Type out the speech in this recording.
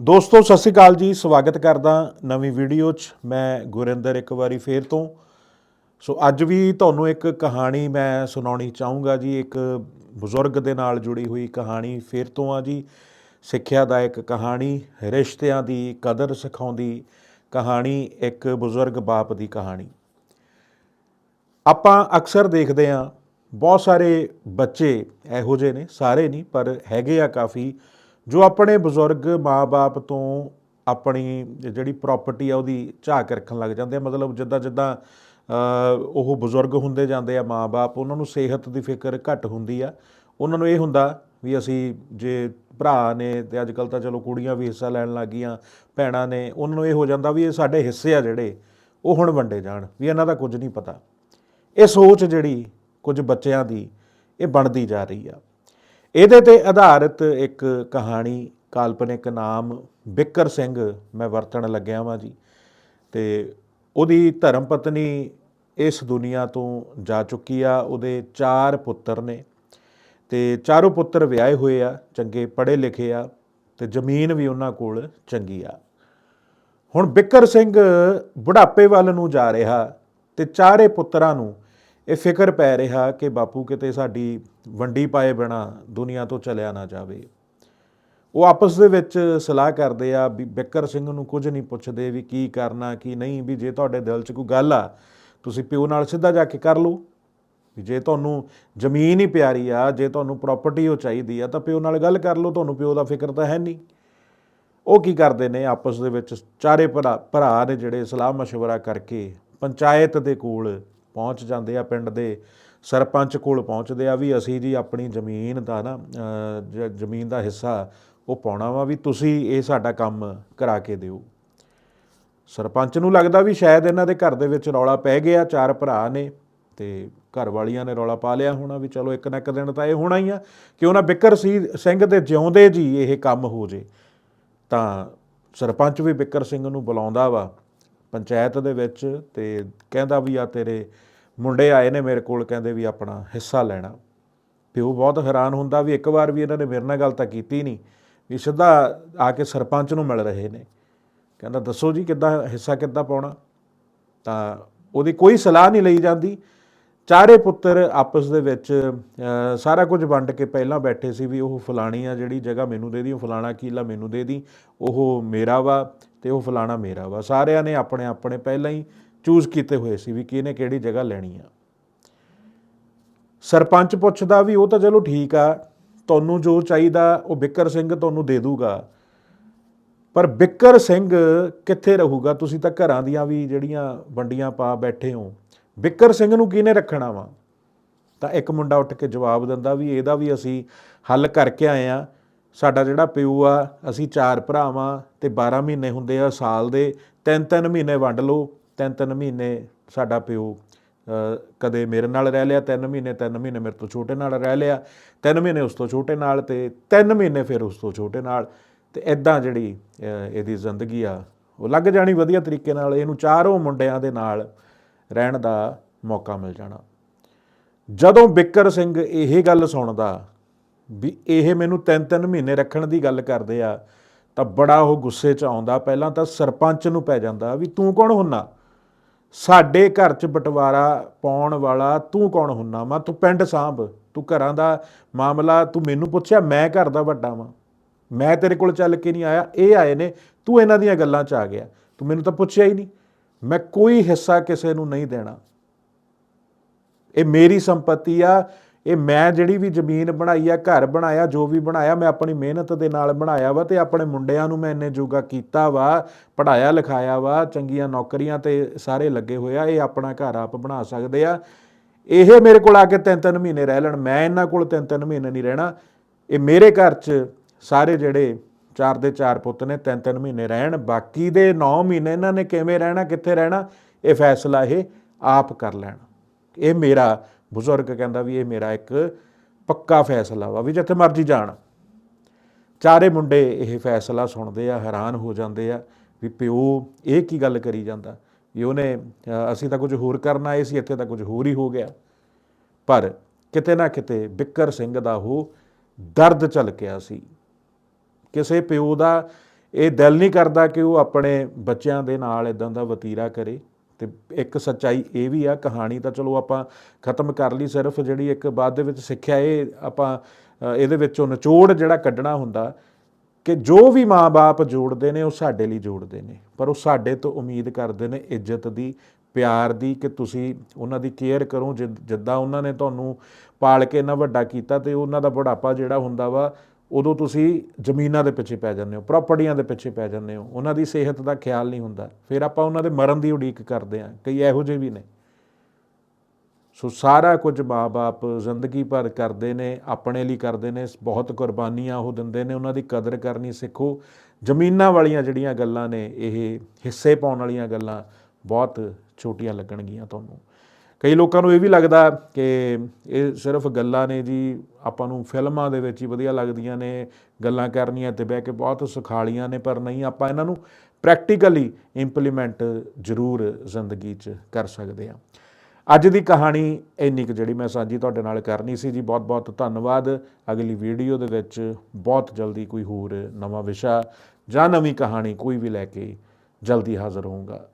ਦੋਸਤੋ, ਸਤਿ ਸ਼੍ਰੀ ਅਕਾਲ ਜੀ। ਸਵਾਗਤ ਕਰਦਾ ਨਵੀਂ ਵੀਡੀਓ 'ਚ। ਮੈਂ ਗੁਰਿੰਦਰ ਇੱਕ ਵਾਰੀ ਫੇਰ ਤੋਂ। ਸੋ, ਅੱਜ ਵੀ ਤੁਹਾਨੂੰ ਇੱਕ ਕਹਾਣੀ ਮੈਂ ਸੁਣਾਉਣੀ ਚਾਹੂੰਗਾ ਜੀ। ਇੱਕ ਬਜ਼ੁਰਗ ਦੇ ਨਾਲ ਜੁੜੀ ਹੋਈ ਕਹਾਣੀ ਫੇਰ ਤੋਂ ਆ ਜੀ। ਸਿੱਖਿਆ ਦਾ ਇੱਕ ਕਹਾਣੀ, ਰਿਸ਼ਤਿਆਂ ਦੀ ਕਦਰ ਸਿਖਾਉਂਦੀ ਕਹਾਣੀ, ਇੱਕ ਬਜ਼ੁਰਗ ਬਾਪ ਦੀ ਕਹਾਣੀ। ਆਪਾਂ ਅਕਸਰ ਦੇਖਦੇ ਹਾਂ, ਬਹੁਤ ਸਾਰੇ ਬੱਚੇ ਇਹੋ ਜਿਹੇ ਨੇ, ਸਾਰੇ ਨਹੀਂ, ਪਰ ਹੈਗੇ ਆ ਕਾਫੀ। ਜੋ ਆਪਣੇ ਬਜ਼ੁਰਗ ਮਾਪੇ ਤੋਂ ਆਪਣੀ ਜਿਹੜੀ ਪ੍ਰਾਪਰਟੀ ਆ ਉਹਦੀ ਝਾਕ ਰੱਖਣ ਲੱਗ ਜਾਂਦੇ ਆ, ਮਤਲਬ ਜਿੱਦਾਂ ਜਿੱਦਾਂ ਉਹ ਬਜ਼ੁਰਗ ਹੁੰਦੇ ਜਾਂਦੇ ਆ ਮਾਪੇ ਉਹਨਾਂ ਨੂੰ ਸਿਹਤ ਦੀ ਫਿਕਰ ਘੱਟ ਹੁੰਦੀ ਆ। ਉਹਨਾਂ ਨੂੰ ਇਹ ਹੁੰਦਾ ਵੀ ਅਸੀਂ ਜੇ ਭਰਾ ਨੇ ਤੇ ਅੱਜ ਕੱਲ ਤਾਂ ਚਲੋ ਕੁੜੀਆਂ ਵੀ ਹਿੱਸਾ ਲੈਣ ਲੱਗ ਗਈਆਂ ਭੈਣਾਂ ਨੇ, ਉਹਨਾਂ ਨੂੰ ਇਹ ਹੋ ਜਾਂਦਾ ਵੀ ਇਹ ਸਾਡੇ ਹਿੱਸੇ ਆ ਜਿਹੜੇ, ਉਹ ਹੁਣ ਵੰਡੇ ਜਾਣ, ਵੀ ਇਹਨਾਂ ਦਾ ਕੁਝ ਨਹੀਂ ਪਤਾ। ਇਹ ਸੋਚ ਜਿਹੜੀ ਕੁਝ ਬੱਚਿਆਂ ਦੀ, ਇਹ ਬਣਦੀ ਜਾ ਰਹੀ ਆ। ਇਹਦੇ ਤੇ ਆਧਾਰਿਤ ਇੱਕ ਕਹਾਣੀ, ਕਾਲਪਨਿਕ ਨਾਮ ਬਿੱਕਰ ਸਿੰਘ, ਮੈਂ ਵਰਤਣ ਲੱਗਿਆ ਵਾਂ ਜੀ। ਤੇ ਉਹਦੀ ਧਰਮ ਪਤਨੀ ਇਸ ਦੁਨੀਆ ਤੋਂ ਜਾ ਚੁੱਕੀ ਆ, ਉਹਦੇ ਚਾਰ ਪੁੱਤਰ ਨੇ। ਤੇ ਚਾਰੋਂ ਪੁੱਤਰ ਵਿਆਹੇ ਹੋਏ ਆ, ਚੰਗੇ ਪੜ੍ਹੇ ਲਿਖੇ ਆ, ਤੇ ਜ਼ਮੀਨ ਵੀ ਉਹਨਾਂ ਕੋਲ ਚੰਗੀ ਆ। ਹੁਣ ਬਿੱਕਰ ਸਿੰਘ ਬੁਢਾਪੇ ਵੱਲ ਨੂੰ ਜਾ ਰਿਹਾ ਤੇ ਚਾਰੇ ਪੁੱਤਰਾਂ ਨੂੰ ਇਹ ਫਿਕਰ ਪੈ ਰਿਹਾ ਕਿ ਬਾਪੂ ਕਿਤੇ ਸਾਡੀ ਵੰਡੀ ਪਾਏ ਬਿਨਾ ਦੁਨੀਆ ਤੋਂ ਚਲਿਆ ਨਾ ਜਾਵੇ ਉਹ ਆਪਸ ਦੇ ਵਿੱਚ ਸਲਾਹ ਕਰਦੇ ਆ ਵੀ ਬਿੱਕਰ ਸਿੰਘ ਨੂੰ ਕੁਝ ਨਹੀਂ ਪੁੱਛਦੇ ਵੀ ਕੀ ਕਰਨਾ ਕੀ ਨਹੀਂ ਵੀ ਜੇ ਤੁਹਾਡੇ ਦਿਲ 'ਚ ਕੋਈ ਗੱਲ ਆ ਤੁਸੀਂ ਪਿਓ ਨਾਲ ਸਿੱਧਾ ਜਾ ਕੇ ਕਰ ਲਓ ਵੀ ਜੇ ਤੁਹਾਨੂੰ ਜ਼ਮੀਨ ਹੀ ਪਿਆਰੀ ਆ ਜੇ ਤੁਹਾਨੂੰ ਪ੍ਰਾਪਰਟੀ ਉਹ ਚਾਹੀਦੀ ਆ ਤਾਂ ਪਿਓ ਨਾਲ ਗੱਲ ਕਰ ਲਓ ਤੁਹਾਨੂੰ ਪਿਓ ਦਾ ਫਿਕਰ ਤਾਂ ਹੈ ਨਹੀਂ ਉਹ ਕੀ ਕਰਦੇ ਨੇ ਆਪਸ ਦੇ ਵਿੱਚ ਚਾਰੇ ਭਰਾ ਭਰਾ ਨੇ ਜਿਹੜੇ ਸਲਾਹ مشورہ ਕਰਕੇ ਪੰਚਾਇਤ ਦੇ ਕੋਲ ਪਹੁੰਚ ਜਾਂਦੇ ਆ ਪਿੰਡ ਦੇ ਸਰਪੰਚ ਕੋਲ ਪਹੁੰਚਦੇ ਆ ਵੀ ਅਸੀਂ ਜੀ ਆਪਣੀ ਜ਼ਮੀਨ ਦਾ ਨਾ ਜ਼ਮੀਨ ਦਾ ਹਿੱਸਾ ਉਹ ਪਾਉਣਾ ਵਾ ਵੀ ਤੁਸੀਂ ਇਹ ਸਾਡਾ ਕੰਮ ਕਰਾ ਕੇ ਦਿਓ। ਸਰਪੰਚ ਨੂੰ ਲੱਗਦਾ ਵੀ ਸ਼ਾਇਦ ਇਹਨਾਂ ਦੇ ਘਰ ਦੇ ਵਿੱਚ ਰੌਲਾ ਪੈ ਗਿਆ, ਚਾਰ ਭਰਾ ਨੇ ਤੇ ਘਰ ਵਾਲੀਆਂ ਨੇ ਰੌਲਾ ਪਾ ਲਿਆ ਹੋਣਾ ਵੀ ਚਲੋ ਇੱਕ ਨਾ ਇੱਕ ਦਿਨ ਤਾਂ ਇਹ ਹੋਣਾ ਹੀ ਆ ਕਿ ਉਹਨਾਂ ਬਿੱਕਰ ਸੀ, ਸਿੰਘ ਦੇ ਜਿਉਂਦੇ ਜੀ ਇਹ ਕੰਮ ਹੋ ਜੇ। ਤਾਂ ਸਰਪੰਚ ਵੀ ਬਿੱਕਰ ਸਿੰਘ ਨੂੰ ਬੁਲਾਉਂਦਾ ਵਾ ਪੰਚਾਇਤ ਦੇ ਵਿੱਚ ਤੇ ਕਹਿੰਦਾ ਵੀ ਆ ਤੇਰੇ ਮੁੰਡੇ ਆਏ ਨੇ ਮੇਰੇ ਕੋਲ, ਕਹਿੰਦੇ ਵੀ ਆਪਣਾ ਹਿੱਸਾ ਲੈਣਾ। ਪਿਓ ਬਹੁਤ ਹੈਰਾਨ ਹੁੰਦਾ ਵੀ ਇੱਕ ਵਾਰ ਵੀ ਇਹਨਾਂ ਨੇ ਮੇਰੇ ਨਾਲ ਗੱਲ ਤਾਂ ਕੀਤੀ ਨਹੀਂ, ਵੀ ਸਿੱਧਾ ਆ ਕੇ ਸਰਪੰਚ ਨੂੰ ਮਿਲ ਰਹੇ ਨੇ। ਕਹਿੰਦਾ, ਦੱਸੋ ਜੀ ਕਿੱਦਾਂ ਹਿੱਸਾ ਕਿੱਦਾਂ ਪਾਉਣਾ? ਤਾਂ ਉਹਦੀ ਕੋਈ ਸਲਾਹ ਨਹੀਂ ਲਈ ਜਾਂਦੀ। ਚਾਰੇ ਪੁੱਤਰ ਆਪਸ ਦੇ ਵਿੱਚ ਸਾਰਾ ਕੁਝ ਵੰਡ ਕੇ ਪਹਿਲਾਂ ਬੈਠੇ ਸੀ ਵੀ ਉਹ ਫਲਾਣੀ ਆ ਜਿਹੜੀ ਜਗ੍ਹਾ ਮੈਨੂੰ ਦੇ ਦੀ, ਉਹ ਫਲਾਣਾ ਕੀਲਾ ਮੈਨੂੰ ਦੇ ਦੀ, ਉਹ ਮੇਰਾ ਵਾ ਤੇ ਉਹ ਫਲਾਣਾ ਮੇਰਾ ਵਾ। ਸਾਰਿਆਂ ਨੇ ਆਪਣੇ ਆਪਣੇ ਪਹਿਲਾਂ ਹੀ ਚੂਜ਼ ਕੀਤੇ ਹੋਏ ਸੀ ਵੀ ਕਿਹਨੇ ਕਿਹੜੀ ਜਗ੍ਹਾ ਲੈਣੀ ਆ। ਸਰਪੰਚ ਪੁੱਛਦਾ ਵੀ ਉਹ ਤਾਂ ਚਲੋ ਠੀਕ ਆ, ਤੁਹਾਨੂੰ ਜੋ ਚਾਹੀਦਾ ਉਹ ਬਿੱਕਰ ਸਿੰਘ ਤੁਹਾਨੂੰ ਦੇ ਦੂਗਾ। ਪਰ ਬਿੱਕਰ ਸਿੰਘ ਕਿੱਥੇ ਰਹੂਗਾ? ਤੁਸੀਂ ਤਾਂ ਘਰਾਂ ਦੀਆਂ ਵੀ ਜਿਹੜੀਆਂ ਵੰਡੀਆਂ ਪਾ ਬੈਠੇ ਹੋ, ਬਿੱਕਰ ਸਿੰਘ ਨੂੰ ਕਿਹਨੇ ਰੱਖਣਾ ਵਾ? ਤਾਂ ਇੱਕ ਮੁੰਡਾ ਉੱਠ ਕੇ ਜਵਾਬ ਦਿੰਦਾ ਵੀ ਇਹਦਾ ਵੀ ਅਸੀਂ ਹੱਲ ਕਰਕੇ ਆਏ ਆ। ਸਾਡਾ ਜਿਹੜਾ ਪਿਓ ਆ, ਅਸੀਂ ਚਾਰ ਭਰਾਵਾਂ ਤੇ 12 ਮਹੀਨੇ ਹੁੰਦੇ ਆ ਸਾਲ ਦੇ ਤਿੰਨ ਤਿੰਨ ਮਹੀਨੇ ਵੰਡ ਲਓ। ਤਿੰਨ ਤਿੰਨ ਮਹੀਨੇ ਸਾਡਾ ਪਿਓ ਕਦੇ ਮੇਰੇ ਨਾਲ ਰਹਿ ਲਿਆ, ਤਿੰਨ ਮਹੀਨੇ ਤਿੰਨ ਮਹੀਨੇ ਮੇਰੇ ਤੋਂ ਛੋਟੇ ਨਾਲ ਰਹਿ ਲਿਆ, ਤਿੰਨ ਮਹੀਨੇ ਉਸ ਤੋਂ ਛੋਟੇ ਨਾਲ ਤੇ ਤਿੰਨ ਮਹੀਨੇ ਫਿਰ ਉਸ ਤੋਂ ਛੋਟੇ ਨਾਲ ਤੇ ਇਦਾਂ ਜਿਹੜੀ ਇਹਦੀ ਜ਼ਿੰਦਗੀ ਆ, ਉਹ ਲੱਗ ਜਾਣੀ ਵਧੀਆ ਤਰੀਕੇ ਨਾਲ, ਇਹਨੂੰ ਚਾਰੋਂ ਮੁੰਡਿਆਂ ਦੇ ਨਾਲ ਰਹਿਣ ਦਾ ਮੌਕਾ ਮਿਲ ਜਾਣਾ। ਜਦੋਂ ਬਿੱਕਰ ਸਿੰਘ ਇਹ ਗੱਲ ਸੁਣਦਾ ਵੀ ਇਹ ਮੈਨੂੰ ਤਿੰਨ ਤਿੰਨ ਮਹੀਨੇ ਰੱਖਣ ਦੀ ਗੱਲ ਕਰਦੇ ਆ, ਤਾਂ ਬੜਾ ਉਹ ਗੁੱਸੇ 'ਚ ਆਉਂਦਾ, ਪਹਿਲਾਂ ਤਾਂ ਸਰਪੰਚ ਨੂੰ ਪੈ ਜਾਂਦਾ ਵੀ ਤੂੰ ਕੌਣ ਹੁੰਨਾ? ਸਾਡੇ ਘਰ 'ਚ ਬਟਵਾਰਾ ਪਾਉਣ ਵਾਲਾ ਤੂੰ ਕੌਣ ਹੁੰਨਾ ਵਾ? ਤੂੰ ਪਿੰਡ ਸਾਂਭ, ਤੂੰ ਘਰਾਂ ਦਾ ਮਾਮਲਾ, ਤੂੰ ਮੈਨੂੰ ਪੁੱਛਿਆ, ਮੈਂ ਘਰ ਦਾ ਵੱਡਾ ਵਾਂ। ਮੈਂ ਤੇਰੇ ਕੋਲ ਚੱਲ ਕੇ ਨਹੀਂ ਆਇਆ, ਇਹ ਆਏ ਨੇ, ਤੂੰ ਇਹਨਾਂ ਦੀਆਂ ਗੱਲਾਂ 'ਚ ਆ ਗਿਆ। ਤੂੰ ਮੈਨੂੰ ਤਾਂ ਪੁੱਛਿਆ ਹੀ ਨਹੀਂ। ਮੈਂ ਕੋਈ ਹਿੱਸਾ ਕਿਸੇ ਨੂੰ ਨਹੀਂ ਦੇਣਾ। ਇਹ ਮੇਰੀ ਸੰਪਤੀ ਆ ਇਹ ਮੈਂ ਜਿਹੜੀ ਵੀ ਜ਼ਮੀਨ ਬਣਾਈ ਆ, ਘਰ ਬਣਾਇਆ, ਜੋ ਵੀ ਬਣਾਇਆ, ਮੈਂ ਆਪਣੀ ਮਿਹਨਤ ਦੇ ਨਾਲ ਬਣਾਇਆ ਵਾ ਤੇ ਆਪਣੇ ਮੁੰਡਿਆਂ ਨੂੰ ਮੈਂ ਇੰਨੇ ਜੋਗਾ ਕੀਤਾ ਵਾ ਪੜਾਇਆ ਲਿਖਾਇਆ ਵਾ, ਚੰਗੀਆਂ ਨੌਕਰੀਆਂ ਤੇ ਸਾਰੇ ਲੱਗੇ ਹੋਏ ਆ, ਇਹ ਆਪਣਾ ਘਰ ਆਪ ਬਣਾ ਸਕਦੇ ਆ। ਇਹ ਮੇਰੇ ਕੋਲ ਆ ਕੇ ਤਿੰਨ ਤਿੰਨ ਮਹੀਨੇ ਰਹਿ ਲੈਣ, ਮੈਂ ਇਹਨਾਂ ਕੋਲ ਤਿੰਨ ਤਿੰਨ ਮਹੀਨੇ ਨਹੀਂ ਰਹਿਣਾ। ਇਹ ਮੇਰੇ ਘਰ 'ਚ ਸਾਰੇ ਜਿਹੜੇ ਚਾਰ ਦੇ ਚਾਰ ਪੁੱਤ ਨੇ ਤਿੰਨ ਤਿੰਨ ਮਹੀਨੇ ਰਹਿਣ, ਬਾਕੀ ਦੇ 9 ਮਹੀਨੇ ਇਹਨਾਂ ਨੇ ਕਿਵੇਂ ਰਹਿਣਾ, ਕਿੱਥੇ ਰਹਿਣਾ, ਇਹ ਫੈਸਲਾ ਇਹ ਆਪ ਕਰ ਲੈਣ। ਇਹ ਮੇਰਾ ਬਜ਼ੁਰਗ ਕਹਿੰਦਾ ਵੀ ਇਹ ਮੇਰਾ ਇੱਕ ਪੱਕਾ ਫੈਸਲਾ ਵਾ ਵੀ ਜਿੱਥੇ ਮਰਜ਼ੀ ਜਾਣ। ਚਾਰੇ ਮੁੰਡੇ ਇਹ ਫੈਸਲਾ ਸੁਣਦੇ ਆ, ਹੈਰਾਨ ਹੋ ਜਾਂਦੇ ਆ ਵੀ ਪਿਓ ਇਹ ਕੀ ਗੱਲ ਕਰੀ ਜਾਂਦਾ? ਵੀ ਉਹਨੇ ਅਸੀਂ ਤਾਂ ਕੁਝ ਹੋਰ ਕਰਨਾ ਆਏ ਸੀ, ਇੱਥੇ ਤਾਂ ਕੁਝ ਹੋਰ ਹੀ ਹੋ ਗਿਆ। ਪਰ ਕਿਤੇ ਨਾ ਕਿਤੇ ਬਿੱਕਰ ਸਿੰਘ ਦਾ ਉਹ ਦਰਦ ਝਲਕਿਆ ਸੀ। ਕਿਸੇ ਪਿਓ ਦਾ ਇਹ ਦਿਲ ਨਹੀਂ ਕਰਦਾ ਕਿ ਉਹ ਆਪਣੇ ਬੱਚਿਆਂ ਦੇ ਨਾਲ ਇਦਾਂ ਦਾ ਵਤੀਰਾ ਕਰੇ। ਤੇ ਇੱਕ ਸੱਚਾਈ ਇਹ ਵੀ ਆ, ਕਹਾਣੀ ਤਾਂ ਚਲੋ ਆਪਾਂ ਖਤਮ ਕਰ ਲਈ ਸਿਰਫ ਜਿਹੜੀ ਇੱਕ ਬਾਅਦ ਦੇ ਵਿੱਚ ਸਿੱਖਿਆ ਇਹ ਆਪਾਂ ਇਹਦੇ ਵਿੱਚੋਂ ਨਿਚੋੜ ਜਿਹੜਾ ਕੱਢਣਾ ਹੁੰਦਾ ਕਿ ਜੋ ਵੀ ਮਾਪੇ ਜੋੜਦੇ ਨੇ ਉਹ ਸਾਡੇ ਲਈ ਜੋੜਦੇ ਨੇ, ਪਰ ਉਹ ਸਾਡੇ ਤੋਂ ਉਮੀਦ ਕਰਦੇ ਨੇ ਇੱਜ਼ਤ ਦੀ, ਪਿਆਰ ਦੀ ਕਿ ਤੁਸੀਂ ਉਹਨਾਂ ਦੀ ਕੇਅਰ ਕਰੋ, ਜਿ- ਜਿੱਦਾਂ ਉਹਨਾਂ ਨੇ ਤੁਹਾਨੂੰ ਪਾਲ ਕੇ ਇੰਨਾ ਵੱਡਾ ਕੀਤਾ ਤੇ ਉਹਨਾਂ ਦਾ ਬੁਢਾਪਾ ਜਿਹੜਾ ਹੁੰਦਾ ਵਾ ਉਦੋਂ ਤੁਸੀਂ ਜ਼ਮੀਨਾਂ ਦੇ ਪਿੱਛੇ ਪੈ ਜਾਂਦੇ ਹੋ ਪ੍ਰਾਪਰਟੀਆਂ ਦੇ ਪਿੱਛੇ ਪੈ ਜਾਂਦੇ ਹੋ, ਉਹਨਾਂ ਦੀ ਸਿਹਤ ਦਾ ਖਿਆਲ ਨਹੀਂ ਹੁੰਦਾ। ਫਿਰ ਆਪਾਂ ਉਹਨਾਂ ਦੇ ਮਰਨ ਦੀ ਉਡੀਕ ਕਰਦੇ ਹਾਂ, ਕਈ ਇਹੋ ਜਿਹੇ ਵੀ ਨੇ। ਸੋ ਸਾਰਾ ਕੁਝ ਮਾਪੇ ਜ਼ਿੰਦਗੀ ਭਰ ਕਰਦੇ ਨੇ, ਆਪਣੇ ਲਈ ਕਰਦੇ ਨੇ, ਬਹੁਤ ਕੁਰਬਾਨੀਆਂ ਉਹ ਦਿੰਦੇ ਨੇ, ਉਹਨਾਂ ਦੀ ਕਦਰ ਕਰਨੀ ਸਿੱਖੋ। ਜ਼ਮੀਨਾਂ ਵਾਲੀਆਂ ਜਿਹੜੀਆਂ ਗੱਲਾਂ ਨੇ, ਇਹ ਹਿੱਸੇ ਪਾਉਣ ਵਾਲੀਆਂ ਗੱਲਾਂ ਬਹੁਤ ਛੋਟੀਆਂ ਲੱਗਣਗੀਆਂ ਤੁਹਾਨੂੰ। ਕਈ ਲੋਕਾਂ ਨੂੰ ਇਹ ਵੀ ਲੱਗਦਾ ਕਿ ਇਹ ਸਿਰਫ ਗੱਲਾਂ ਨੇ ਜੀ, ਆਪਾਂ ਨੂੰ ਫਿਲਮਾਂ ਦੇ ਵਿੱਚ ਹੀ ਵਧੀਆ ਲੱਗਦੀਆਂ ਨੇ, ਗੱਲਾਂ ਕਰਨੀਆਂ ਤੇ ਬਹਿ ਕੇ ਬਹੁਤ ਸੁਖਾਲੀਆਂ ਨੇ, ਪਰ ਨਹੀਂ, ਆਪਾਂ ਇਹਨਾਂ ਨੂੰ ਪ੍ਰੈਕਟੀਕਲੀ ਇੰਪਲੀਮੈਂਟ ਜ਼ਰੂਰ ਜ਼ਿੰਦਗੀ 'ਚ ਕਰ ਸਕਦੇ ਹਾਂ। ਅੱਜ ਦੀ ਕਹਾਣੀ ਇੰਨੀ ਕੁ ਜਿਹੜੀ ਮੈਂ ਸਾਂਝੀ ਤੁਹਾਡੇ ਨਾਲ ਕਰਨੀ ਸੀ ਜੀ ਬਹੁਤ ਬਹੁਤ ਧੰਨਵਾਦ। ਅਗਲੀ ਵੀਡੀਓ ਦੇ ਵਿੱਚ ਬਹੁਤ ਜਲਦੀ ਕੋਈ ਹੋਰ ਨਵਾਂ ਵਿਸ਼ਾ ਜਾਂ ਨਵੀਂ ਕਹਾਣੀ ਕੋਈ ਵੀ ਲੈ ਕੇ ਜਲਦੀ ਹਾਜ਼ਰ ਹੋਊਂਗਾ।